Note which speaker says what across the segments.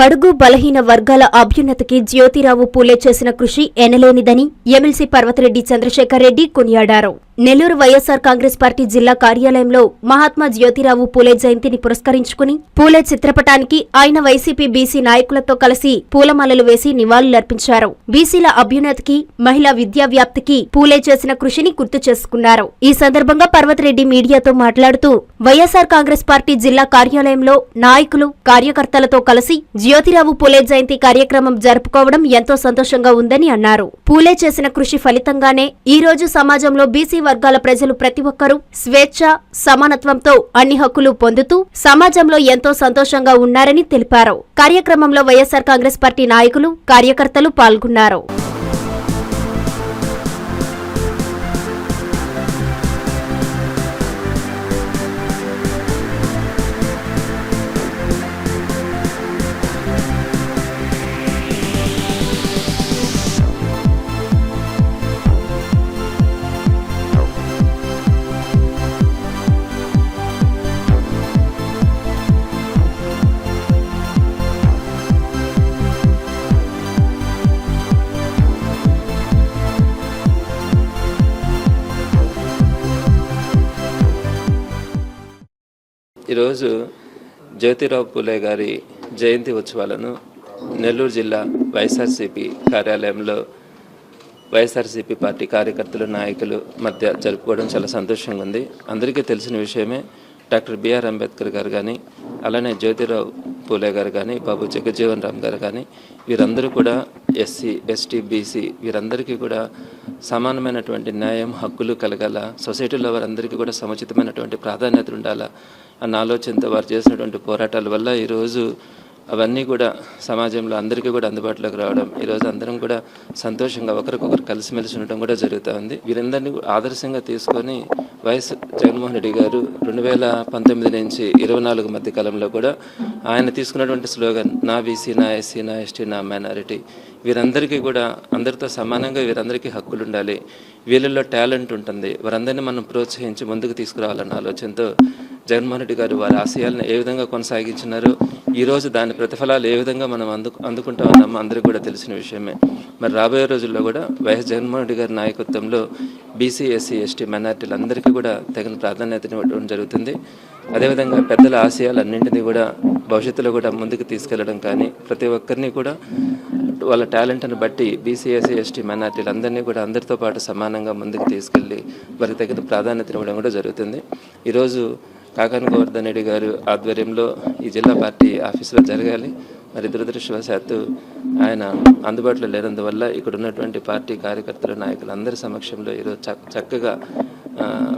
Speaker 1: బడుగు బలహీన వర్గాల అభ్యున్నతికి జ్యోతిరావు పూలే చేసిన కృషి ఎనలేనిదని ఎమ్మెల్సీ పర్వతిరెడ్డి చంద్రశేఖర్ రెడ్డి కొనియాడారు. నెల్లూరు వైఎస్సార్ కాంగ్రెస్ పార్టీ జిల్లా కార్యాలయంలో మహాత్మా జ్యోతిరావు పూలే జయంతిని పురస్కరించుకుని పూలే చిత్రపటానికి ఆయన వైసీపీ బీసీ నాయకులతో కలిసి పూలమాలలు వేసి నివాళులర్పించారు. బీసీల అభ్యున్నతికి మహిళా విద్యా వ్యాప్తికి పూలే చేసిన కృషిని గుర్తు చేసుకున్నారు. ఈ సందర్భంగా పర్వతరెడ్డి మీడియాతో మాట్లాడుతూ వైఎస్సార్ కాంగ్రెస్ పార్టీ జిల్లా కార్యాలయంలో నాయకులు కార్యకర్తలతో కలిసి జ్యోతిరావు పూలే జయంతి కార్యక్రమం జరుపుకోవడం ఎంతో సంతోషంగా ఉందని అన్నారు. పూలే చేసిన కృషి ఫలితంగానే ఈ రోజు సమాజంలో బీసీ వర్గాల ప్రజలు ప్రతి ఒక్కరూ స్వేచ్ఛ సమానత్వంతో అన్ని హక్కులు పొందుతూ సమాజంలో ఎంతో సంతోషంగా ఉన్నారని తెలిపారు. కార్యక్రమంలో వైఎస్సార్ కాంగ్రెస్ పార్టీ నాయకులు కార్యకర్తలు పాల్గొన్నారు.
Speaker 2: ఈరోజు జ్యోతిరావు పూలే గారి జయంతి ఉత్సవాలను నెల్లూరు జిల్లా వైఎస్ఆర్సీపీ కార్యాలయంలో వైఎస్ఆర్సీపీ పార్టీ కార్యకర్తలు నాయకులు మధ్య జరుపుకోవడం చాలా సంతోషంగా ఉంది. అందరికీ తెలిసిన విషయమే డాక్టర్ బిఆర్ అంబేద్కర్ గారు కానీ అలానే జ్యోతిరావు పూలే గారు కానీ బాబు జగజ్జీవన్ రామ్ గారు కానీ వీరందరూ కూడా ఎస్సీ ఎస్టీ బీసీ వీరందరికీ కూడా సమానమైనటువంటి న్యాయం హక్కులు కలగాల సొసైటీలో వారందరికీ కూడా సముచితమైనటువంటి ప్రాధాన్యత ఉండాలా అన్న ఆలోచనతో వారు చేసినటువంటి పోరాటాల వల్ల ఈరోజు అవన్నీ కూడా సమాజంలో అందరికీ కూడా అందుబాటులోకి రావడం ఈరోజు అందరం కూడా సంతోషంగా ఒకరికొకరు కలిసిమెలిసి ఉండడం కూడా జరుగుతూ ఉంది. వీరందరినీ ఆదర్శంగా తీసుకొని వైఎస్ జగన్మోహన్ రెడ్డి గారు రెండు వేల పంతొమ్మిది నుంచి ఇరవై నాలుగు మధ్య కాలంలో కూడా ఆయన తీసుకున్నటువంటి స్లోగన్ నా బీసీ నా ఎస్సీ నా ఎస్టీ నా మైనారిటీ. వీరందరికీ కూడా అందరితో సమానంగా వీరందరికీ హక్కులు ఉండాలి. వీళ్ళల్లో టాలెంట్ ఉంటుంది. వారందరినీ మనం ప్రోత్సహించి ముందుకు తీసుకురావాలన్న ఆలోచనతో జగన్మోహన్ రెడ్డి గారు వారి ఆశయాలను ఏ విధంగా కొనసాగించినారో? ఈరోజు దాని ప్రతిఫలాలు ఏ విధంగా మనం అందు అందుకుంటామన్నామో అందరికీ కూడా తెలిసిన విషయమే. మరి రాబోయే రోజుల్లో కూడా వైఎస్ జగన్మోహన్ రెడ్డి గారి నాయకత్వంలో బీసీ ఎస్సీ ఎస్టీ మైనార్టీలందరికీ కూడా తగిన ప్రాధాన్యతనివ్వడం జరుగుతుంది. అదేవిధంగా పెద్దల ఆశయాలన్నింటినీ కూడా భవిష్యత్తులో కూడా ముందుకు తీసుకెళ్ళడం కానీ ప్రతి ఒక్కరిని కూడా వాళ్ళ టాలెంట్ని బట్టి బీసీఎస్సీ ఎస్టీ మైనార్టీలు అందరినీ కూడా అందరితో పాటు సమానంగా ముందుకు తీసుకెళ్ళి వారికి తగిన ప్రాధాన్యత ఇవ్వడం కూడా జరుగుతుంది. ఈరోజు కాకాని గోవర్ధన్ రెడ్డి గారు ఆధ్వర్యంలో ఈ జిల్లా పార్టీ ఆఫీసులో జరగాలి. మరి దురదృష్టవశాత్తు ఆయన అందుబాటులో లేనందువల్ల ఇక్కడ ఉన్నటువంటి పార్టీ కార్యకర్తలు నాయకులందరి సమక్షంలో ఈరోజు చక్కగా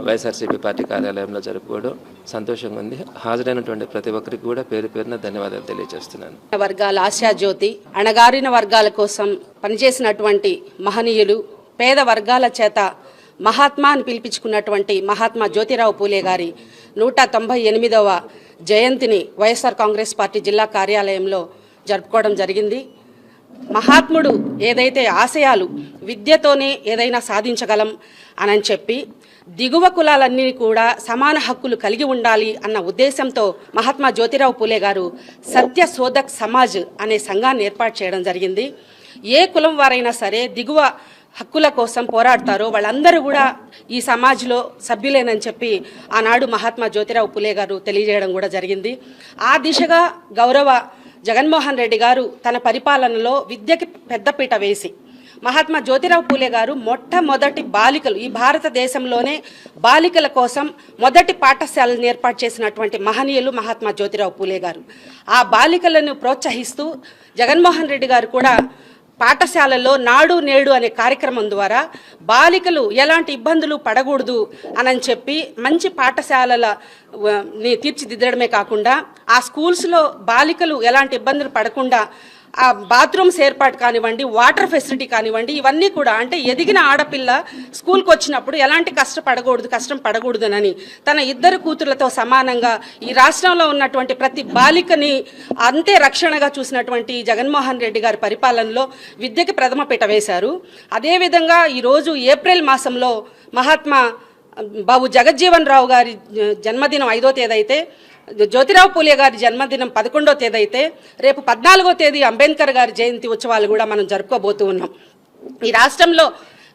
Speaker 2: వైఎస్ఆర్సీపీ పార్టీ కార్యాలయంలో జరుపుకోవడం సంతోషంగా ఉంది. హాజరైనటువంటి ప్రతి ఒక్కరికి కూడా పేరు పేరున ధన్యవాదాలు తెలియజేస్తున్నాను.
Speaker 3: వర్గాల ఆశాజ్యోతి అణగారిన వర్గాల కోసం పనిచేసినటువంటి మహనీయులు పేద వర్గాల చేత మహాత్మా అని పిలిపించుకున్నటువంటి మహాత్మా జ్యోతిరావు పూలే గారి నూట తొంభై ఎనిమిదవ జయంతిని వైఎస్ఆర్ కాంగ్రెస్ పార్టీ జిల్లా కార్యాలయంలో జరుపుకోవడం జరిగింది. మహాత్ముడు ఏదైతే ఆశయాలు విద్యతోనే ఏదైనా సాధించగలం అని చెప్పి దిగువ కులాలన్నీ కూడా సమాన హక్కులు కలిగి ఉండాలి అన్న ఉద్దేశంతో మహాత్మా జ్యోతిరావు పూలే గారు సత్య శోధక్ సమాజ్ అనే సంఘాన్ని ఏర్పాటు చేయడం జరిగింది. ఏ కులం వారైనా సరే దిగువ హక్కుల కోసం పోరాడతారో వాళ్ళందరూ కూడా ఈ సమాజ్లో సభ్యులేనని చెప్పి ఆనాడు మహాత్మా జ్యోతిరావు పులే గారు తెలియజేయడం కూడా జరిగింది. ఆ దిశగా గౌరవ జగన్మోహన్ రెడ్డి గారు తన పరిపాలనలో విద్యకి పెద్దపీట వేసి మహాత్మా జ్యోతిరావు పూలే గారు మొట్టమొదటి బాలికలు ఈ భారతదేశంలోనే బాలికల కోసం మొదటి పాఠశాలను ఏర్పాటు చేసినటువంటి మహనీయులు మహాత్మా జ్యోతిరావు పూలే గారు. ఆ బాలికలను ప్రోత్సహిస్తూ జగన్మోహన్ రెడ్డి గారు కూడా పాఠశాలల్లో నాడు నేడు అనే కార్యక్రమం ద్వారా బాలికలు ఎలాంటి ఇబ్బందులు పడకూడదు అని చెప్పి మంచి పాఠశాలల తీర్చిదిద్దడమే కాకుండా ఆ స్కూల్స్లో బాలికలు ఎలాంటి ఇబ్బందులు పడకుండా ఆ బాత్రూమ్స్ ఏర్పాటు కానివ్వండి వాటర్ ఫెసిలిటీ కానివ్వండి ఇవన్నీ కూడా అంటే ఎదిగిన ఆడపిల్ల స్కూల్కి వచ్చినప్పుడు ఎలాంటి కష్టపడకూడదు కష్టం పడకూడదునని తన ఇద్దరు కూతుర్లతో సమానంగా ఈ రాష్ట్రంలో ఉన్నటువంటి ప్రతి బాలికని అంతే రక్షణగా చూసినటువంటి జగన్మోహన్ రెడ్డి గారి పరిపాలనలో విద్యకి ప్రథమ పీట వేశారు. అదేవిధంగా ఈరోజు ఏప్రిల్ మాసంలో మహాత్మా బాబు జగజ్జీవన్ రావు గారి జన్మదినం ఐదో తేదీ అయితే జ్యోతిరావు పూలే గారి జన్మదినం పదకొండో తేదీ అయితే రేపు పద్నాలుగో తేదీ అంబేద్కర్ గారి జయంతి ఉత్సవాలు కూడా మనం జరుపుకోబోతూ ఉన్నాం. ఈ రాష్ట్రంలో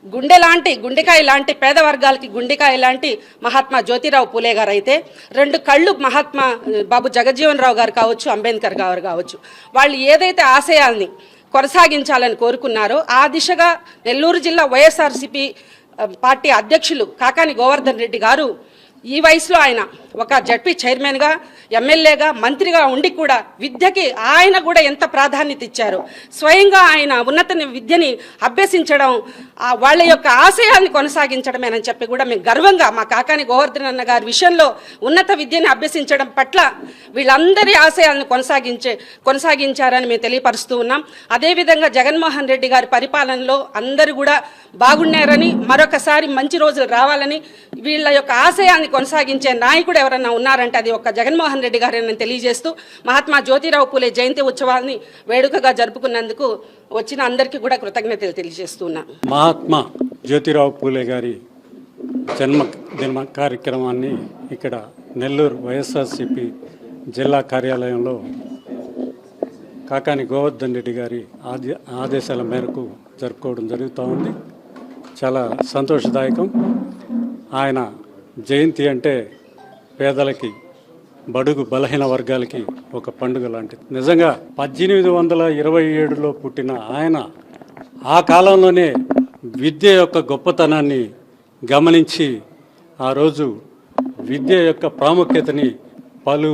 Speaker 3: గుండె లాంటి గుండెకాయ లాంటి పేద వర్గాలకి గుండెకాయ లాంటి మహాత్మా జ్యోతిరావు పూలే గారు అయితే రెండు కళ్ళు మహాత్మా బాబు జగజ్జీవన్ రావు గారు కావచ్చు అంబేద్కర్ గారు కావచ్చు వాళ్ళు ఏదైతే ఆశయాల్ని కొనసాగించాలని కోరుకున్నారో ఆ దిశగా నెల్లూరు జిల్లా వైఎస్ఆర్సీపీ పార్టీ అధ్యక్షులు కాకాని గోవర్ధన్ రెడ్డి గారు ఈ వయసులో ఆయన ఒక జడ్పీ చైర్మన్గా ఎమ్మెల్యేగా మంత్రిగా ఉండి కూడా విద్యకి ఆయన కూడా ఎంత ప్రాధాన్యత ఇచ్చారు. స్వయంగా ఆయన ఉన్నత విద్యని అభ్యసించడం వాళ్ళ యొక్క ఆశయాన్ని కొనసాగించడమేనని చెప్పి కూడా మేము గర్వంగా మా కాకాని గోవర్ధన్ అన్న గారి విషయంలో ఉన్నత విద్యని అభ్యసించడం పట్ల వీళ్ళందరి ఆశయాలను కొనసాగించే కొనసాగించారని మేము తెలియపరుస్తూ ఉన్నాం. అదేవిధంగా జగన్మోహన్ రెడ్డి గారి పరిపాలనలో అందరూ కూడా బాగున్నారని మరొకసారి మంచి రోజులు రావాలని వీళ్ళ యొక్క ఆశయాన్ని కొనసాగించే నాయకుడు ఎవరన్నా ఉన్నారంటే అది ఒక జగన్మోహన్ రెడ్డి గారని తెలియజేస్తూ మహాత్మా జ్యోతిరావు పూలే జయంతి ఉత్సవాన్ని వేడుకగా జరుపుకున్నందుకు వచ్చిన అందరికీ కూడా కృతజ్ఞతలు తెలియజేస్తున్నాను
Speaker 4: మహాత్మా జ్యోతిరావు పూలే గారి జన్మ జన్మ కార్యక్రమాన్ని ఇక్కడ నెల్లూరు వైఎస్ఆర్సిపి జిల్లా కార్యాలయంలో కాకాని గోవర్ధన్ రెడ్డి గారి ఆది ఆదేశాల మేరకు జరుపుకోవడం జరుగుతూ ఉంది. చాలా సంతోషదాయకం. ఆయన జయంతి అంటే పేదలకి బడుగు బలహీన వర్గాలకి ఒక పండుగ లాంటిది. నిజంగా పద్దెనిమిది వందల ఇరవై ఏడులో పుట్టిన ఆయన ఆ కాలంలోనే విద్య యొక్క గొప్పతనాన్ని గమనించి ఆ రోజు విద్య యొక్క ప్రాముఖ్యతని పలు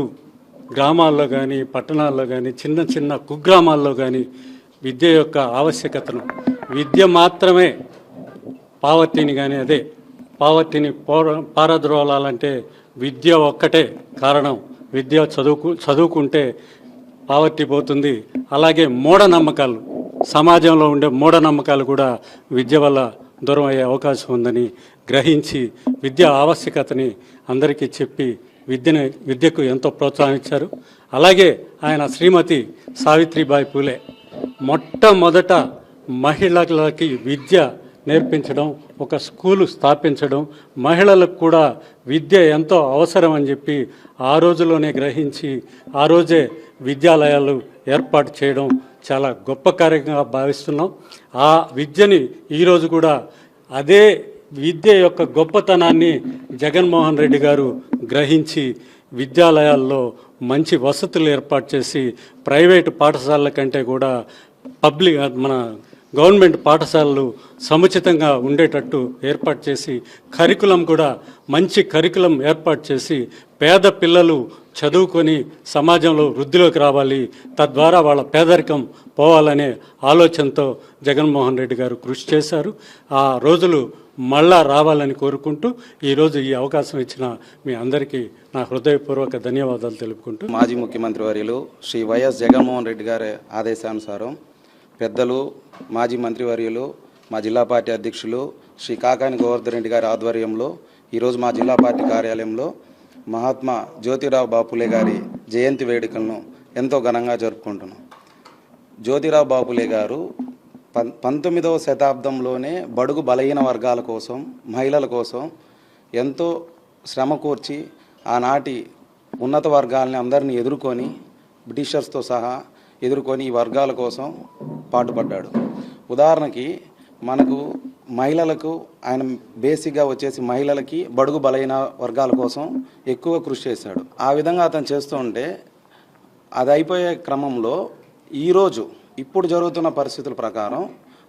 Speaker 4: గ్రామాల్లో కానీ పట్టణాల్లో కానీ చిన్న చిన్న కుగ్రామాల్లో కానీ విద్య యొక్క ఆవశ్యకతను విద్య మాత్రమే పావర్టీని కానీ అదే పావర్టీని పోర పారద్రోలాలంటే విద్య ఒక్కటే కారణం. విద్య చదువుకు చదువుకుంటే పావర్టీ పోతుంది. అలాగే మూఢనమ్మకాలు సమాజంలో ఉండే మూఢనమ్మకాలు కూడా విద్య వల్ల దూరం అయ్యే అవకాశం ఉందని గ్రహించి విద్య ఆవశ్యకతని అందరికీ చెప్పి విద్యను విద్యకు ఎంతో ప్రోత్సాహించారు. అలాగే ఆయన శ్రీమతి సావిత్రిబాయి పూలే. మొట్టమొదట మహిళలకి విద్య నేర్పించడం ఒక స్కూలు స్థాపించడం మహిళలకు కూడా విద్య ఎంతో అవసరం అని చెప్పి ఆ రోజులోనే గ్రహించి ఆ రోజే విద్యాలయాలు ఏర్పాటు చేయడం చాలా గొప్ప కార్యంగా భావిస్తున్నాం. ఆ విద్యని ఈరోజు కూడా అదే విద్య యొక్క గొప్పతనాన్ని జగన్మోహన్ రెడ్డి గారు గ్రహించి విద్యాలయాల్లో మంచి వసతులు ఏర్పాటు చేసి ప్రైవేటు పాఠశాలల కంటే కూడా పబ్లిక్ మన గవర్నమెంట్ పాఠశాలలు సముచితంగా ఉండేటట్టు ఏర్పాటు చేసి కరికులం కూడా మంచి కరికులం ఏర్పాటు చేసి పేద పిల్లలు చదువుకొని సమాజంలో వృద్ధిలోకి రావాలి తద్వారా వాళ్ళ పేదరికం పోవాలనే ఆలోచనతో జగన్మోహన్ రెడ్డి గారు కృషి చేశారు. ఆ రోజులు మళ్ళా రావాలని కోరుకుంటూ ఈరోజు ఈ అవకాశం ఇచ్చిన మీ అందరికీ నా హృదయపూర్వక ధన్యవాదాలు తెలుపుకుంటూ.
Speaker 5: మాజీ ముఖ్యమంత్రి వర్యులు శ్రీ వైఎస్ జగన్మోహన్ రెడ్డి గారి ఆదేశానుసారం పెద్దలు మాజీ మంత్రివర్యులు మా జిల్లా పార్టీ అధ్యక్షులు శ్రీ కాకాని గోవర్ధన్ రెడ్డి గారి ఆధ్వర్యంలో ఈరోజు మా జిల్లా పార్టీ కార్యాలయంలో మహాత్మా జ్యోతిరావు బాపులే గారి జయంతి వేడుకలను ఎంతో ఘనంగా జరుపుకుంటున్నాం. జ్యోతిరావు బాపులే గారు పం పంతొమ్మిదవ శతాబ్దంలోనే బడుగు బలహీన వర్గాల కోసం మహిళల కోసం ఎంతో శ్రమ కూర్చి ఆనాటి ఉన్నత వర్గాలని అందరినీ ఎదుర్కొని బ్రిటిషర్స్తో సహా ఎదుర్కొని ఈ వర్గాల కోసం పాటుపడ్డాడు. ఉదాహరణకి మనకు మహిళలకు ఆయన బేసిక్గా వచ్చేసి మహిళలకి బడుగు బలహీన వర్గాల కోసం ఎక్కువ కృషి చేశాడు. ఆ విధంగా అతను చేస్తూ ఉంటే అది అయిపోయే క్రమంలో ఈరోజు ఇప్పుడు జరుగుతున్న పరిస్థితుల ప్రకారం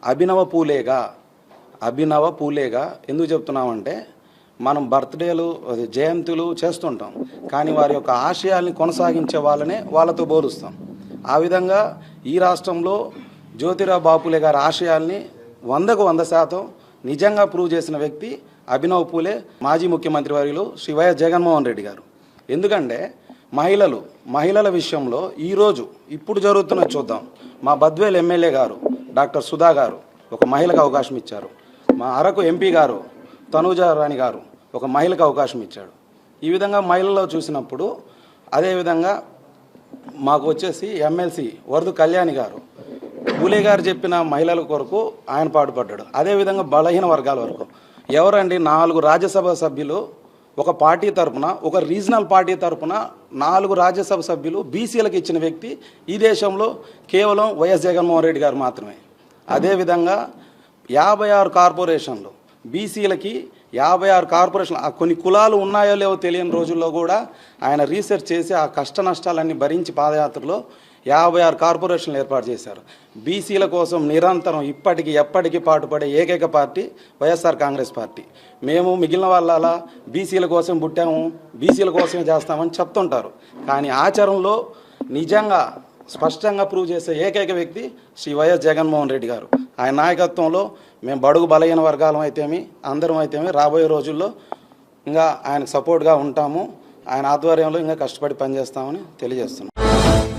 Speaker 5: అభినవ పూలేగా అభినవ పూలేగా ఎందుకు చెప్తున్నామంటే మనం బర్త్డేలు జయంతులు చేస్తుంటాం. కానీ వారి యొక్క ఆశయాల్ని కొనసాగించే వాళ్ళనే వాళ్ళతో పోలుస్తాం. ఆ విధంగా ఈ రాష్ట్రంలో జ్యోతిరావు బాపులే గారి ఆశయాల్ని వందకు వంద శాతం నిజంగా ప్రూవ్ చేసిన వ్యక్తి అభినవ్ పూలే మాజీ ముఖ్యమంత్రి వర్యులు శ్రీ వైఎస్ జగన్మోహన్ రెడ్డి గారు. ఎందుకంటే మహిళలు మహిళల విషయంలో ఈరోజు ఇప్పుడు జరుగుతున్న చూద్దాం. మా బద్వేల్ ఎమ్మెల్యే గారు డాక్టర్ సుధా గారు ఒక మహిళకు అవకాశం ఇచ్చారు. మా అరకు ఎంపీ గారు తనూజా రాణి గారు ఒక మహిళకు అవకాశం ఇచ్చాడు. ఈ విధంగా మహిళల్లో చూసినప్పుడు అదేవిధంగా మాకు వచ్చేసి ఎమ్మెల్సీ వరదు కళ్యాణి గారు పూలే గారు చెప్పిన మహిళల కొరకు ఆయన పాటుపడ్డాడు. అదేవిధంగా బలహీన వర్గాల వరకు. ఎవరండి? నాలుగు రాజ్యసభ సభ్యులు ఒక పార్టీ తరపున ఒక రీజనల్ పార్టీ తరపున నాలుగు రాజ్యసభ సభ్యులు బీసీలకు ఇచ్చిన వ్యక్తి ఈ దేశంలో కేవలం వైఎస్ జగన్మోహన్ రెడ్డి గారు మాత్రమే. అదేవిధంగా యాభై ఆరు కార్పొరేషన్లు బీసీలకి యాభై ఆరు కార్పొరేషన్ ఆ కొన్ని కులాలు ఉన్నాయో లేవో తెలియని రోజుల్లో కూడా ఆయన రీసెర్చ్ చేసి ఆ కష్ట నష్టాలన్నీ భరించి పాదయాత్రలో యాభై ఆరు కార్పొరేషన్లు ఏర్పాటు చేశారు. బీసీల కోసం నిరంతరం ఇప్పటికీ ఎప్పటికీ పాటుపడే ఏకైక పార్టీ వైఎస్ఆర్ కాంగ్రెస్ పార్టీ. మేము మిగిలిన వాళ్ళ అలా బీసీల కోసం పుట్టాము బీసీల కోసమే చేస్తామని చెప్తుంటారు. కానీ ఆచరణలో నిజంగా స్పష్టంగా ప్రూవ్ చేసే ఏకైక వ్యక్తి శ్రీ వైఎస్ జగన్మోహన్ రెడ్డి గారు. ఆయన నాయకత్వంలో మేము బడుగు బలహీన వర్గాలం అయితేమి అందరం అయితేమి రాబోయే రోజుల్లో ఇంకా ఆయనకు సపోర్ట్గా ఉంటాము. ఆయన ఆధ్వర్యంలో ఇంకా కష్టపడి పనిచేస్తామని తెలియజేస్తున్నాం.